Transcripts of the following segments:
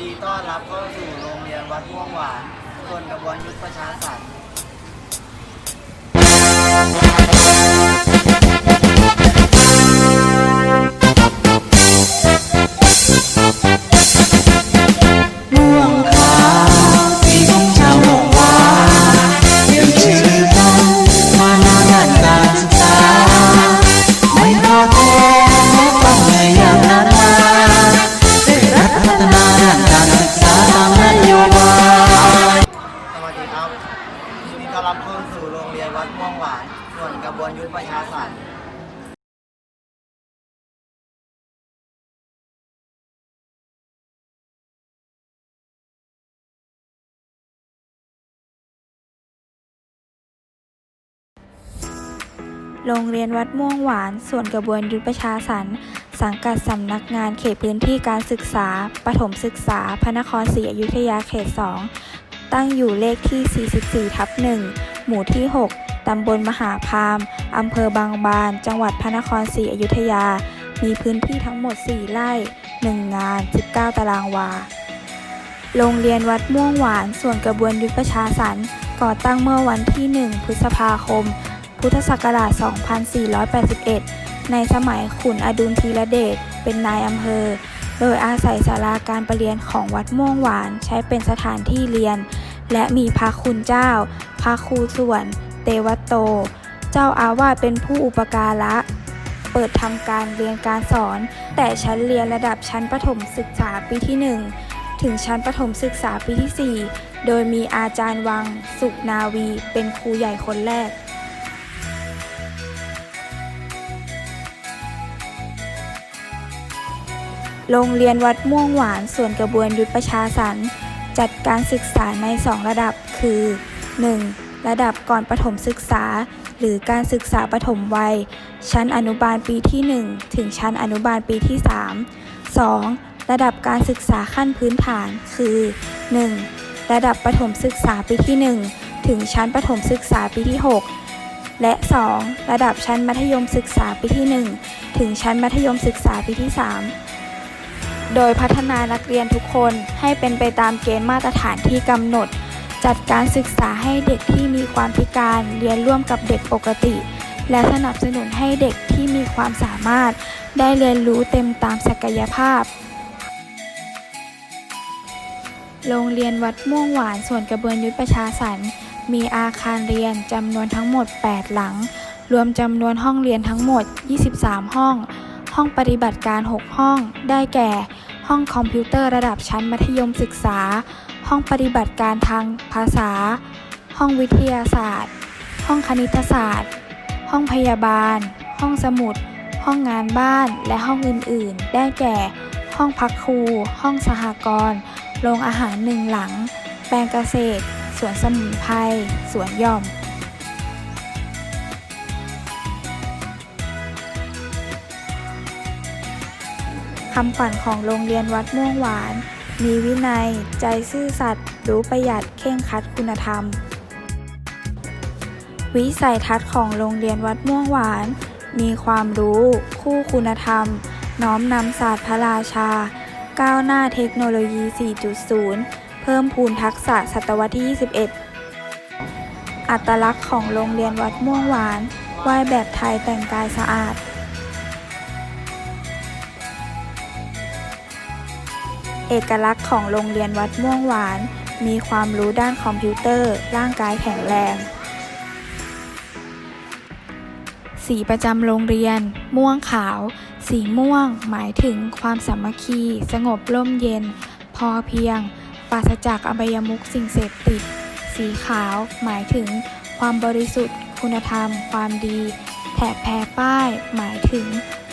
ดีต้อนรับเข้าสู่โรงเรียนวัดม่วงหวานส่วนกระบวนยุทธประชาสัมน ต้อนรับเข้าสู่โรงเรียนวัดม่วงหวาน ส่วนกระบวนยุทธประชาสรรค์โรงเรียนวัดม่วงหวาน ส่วนกระบวนยุทธประชาสรรค์สังกัดสำนักงานเขตพื้นที่การศึกษา ประถมศึกษา พระนครศรีอยุธยาเขต 2 ตั้งอยู่เลขที่ 44 ทับ 1 หมู่ที่ 6 ตำบลมหาพามอำเภอบางบาน จังหวัดพระนครศรีอยุธยา มีพื้นที่ทั้งหมด 4 ไร่ 1 งาน 19 ตารางวา โรงเรียนวัดม่วงหวาน ส่วนกระบวนยุทธประชาสรรก่อตั้งเมื่อวันที่ 1 พฤษภาคม พุทธศักราช 2481 ในสมัยขุนอดุลธีรเดช เป็นนายอำเภอ โดยอาศัยศาลาการประเรียนของวัดม่วงหวานใช้เป็นสถานที่เรียน และมีพระคุณเจ้า พระครูส่วน เตวโต เจ้าอาวาสเป็นผู้อุปการะ เปิดทำการเรียนการสอน แต่ชั้นเรียนระดับชั้นประถมศึกษาปีที่ 1 ถึงชั้นประถมศึกษาปีที่ 4 โดยมีอาจารย์วัง สุนาวีเป็นครูใหญ่คนแรกโรงเรียนวัดม่วงหวานส่วนกระบวนยุทธประชาสรรค์ จัดการศึกษาใน 2 ระดับ คือ 1. ระดับก่อนประถมศึกษา หรือการศึกษาประถมวัย ชั้นอนุบาลปีที่ 1 ถึงชั้นอนุบาลปีที่ 3 2. ระดับการศึกษาขั้นพื้นฐาน คือ 1. ระดับประถมศึกษาปีที่ 1 ถึงชั้นประถมศึกษาปีที่ 6 และ 2. ระดับชั้นมัธยมศึกษาปีที่ 1 ถึงชั้นมัธยมศึกษาปีที่ 3 โดยพัฒนานักเรียนทุกคนให้เป็นไปตามเกณฑ์มาตรฐานที่กำหนด จัดการศึกษาให้เด็กที่มีความพิการเรียนร่วมกับเด็กปกติ และสนับสนุนให้เด็กที่มีความสามารถ ได้เรียนรู้เต็มตามศักยภาพ โรงเรียนวัดม่วงหวานส่วนกระเบือนยุทธประชาสรรมีอาคารเรียนจำนวนทั้งหมด 8 หลัง รวมจำนวนห้องเรียนทั้งหมด 23 ห้อง ห้องปฏิบัติการ 6 ห้อง ได้แก่ ห้องคอมพิวเตอร์ระดับชั้นมัธยมศึกษา ห้องปฏิบัติการทางภาษา ห้องวิทยาศาสตร์ ห้องคณิตศาสตร์ ห้องพยาบาล ห้องสมุด ห้องงานบ้าน และห้องอื่น ๆ ได้แก่ ห้องพักครู ห้องสหกรณ์ โรงอาหารหนึ่งหลัง แปลงเกษตร สวนสมุนไพร สวนย่อม คำขวัญของโรงเรียนวัดม่วงหวาน มีวินัย ใจซื่อสัตย์ รู้ประหยัด เข่งคัดคุณธรรม วิสัยทัศน์ของโรงเรียนวัดม่วงหวาน มีความรู้ คู่คุณธรรม น้อมนำศาสตร์พระราชา ก้าวหน้าเทคโนโลยี 4.0 เพิ่มพูนทักษะศตวรรษที่ 21 อัตลักษณ์ของโรงเรียนวัดม่วงหวานไหว้แบบไทยแต่งกายสะอาด เอกลักษณ์ของโรงเรียนวัดม่วงหวาน มีความรู้ด้านคอมพิวเตอร์ ร่างกายแข็งแรง สีประจำโรงเรียน ม่วงขาว สีม่วง หมายถึงความสามัคคี สงบร่มเย็น พอเพียง ปราศจากอบายมุขสิ่งเสพติด สีขาว หมายถึง ความบริสุทธิ์ คุณธรรม ความดี แถบแพรป้าย หมายถึง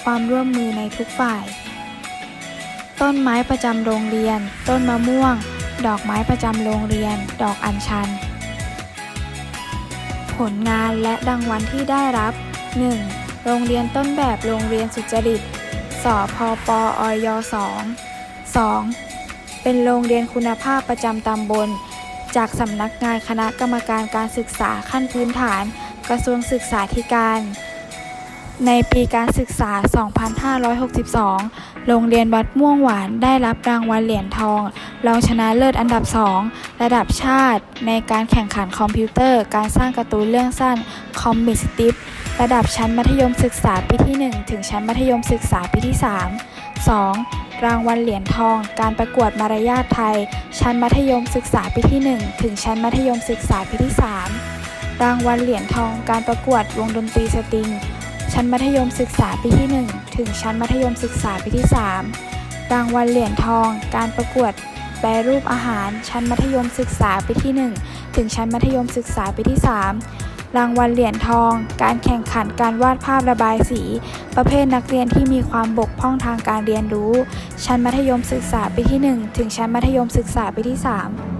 ความร่วมมือในทุกฝ่าย ต้นไม้ประจำโรงเรียน ต้นมะม่วง ดอกไม้ประจำโรงเรียน ดอกอัญชัน ผลงานและรางวัลที่ได้รับ 1. โรงเรียนต้นแบบโรงเรียนสุจริต สพปออย2 2. เป็นโรงเรียนคุณภาพประจำตำบล จากสำนักงานคณะกรรมการการศึกษาขั้นพื้นฐาน กระทรวงศึกษาธิการ ในปีการศึกษา 2562 โรงเรียนวัดม่วงหวานได้รับรางวัลเหรียญทอง รองชนะเลิศอันดับ 2 ระดับชาติ ในการแข่งขันคอมพิวเตอร์ การสร้างการ์ตูนเรื่องสั้นคอมมิสติประดับชั้นมัธยมศึกษาปีที่ 1 ถึงชั้นมัธยมศึกษาปีที่ 3 2. รางวัลเหรียญทอง การประกวดมารยาทไทย ชั้นมัธยมศึกษาปีที่ 1 ถึงชั้นมัธยมศึกษาปีที่ 3 รางวัลเหรียญทอง การประกวดวงดนตรีสตริง ชั้นมัธยมศึกษาปีที่ 1 ถึงชั้นมัธยมศึกษาปีที่ 3 รางวัลเหรียญทอง การประกวด แปรรูปอาหาร ชั้นมัธยมศึกษาปีที่ 1 ถึงชั้นมัธยมศึกษาปีที่ 3 รางวัลเหรียญทอง การแข่งขันการวาดภาพระบายสี ประเภทนักเรียนที่มีความบกพร่องทางการเรียนรู้ ชั้นมัธยมศึกษาปีที่ 1 ถึงชั้นมัธยมศึกษาปีที่ 3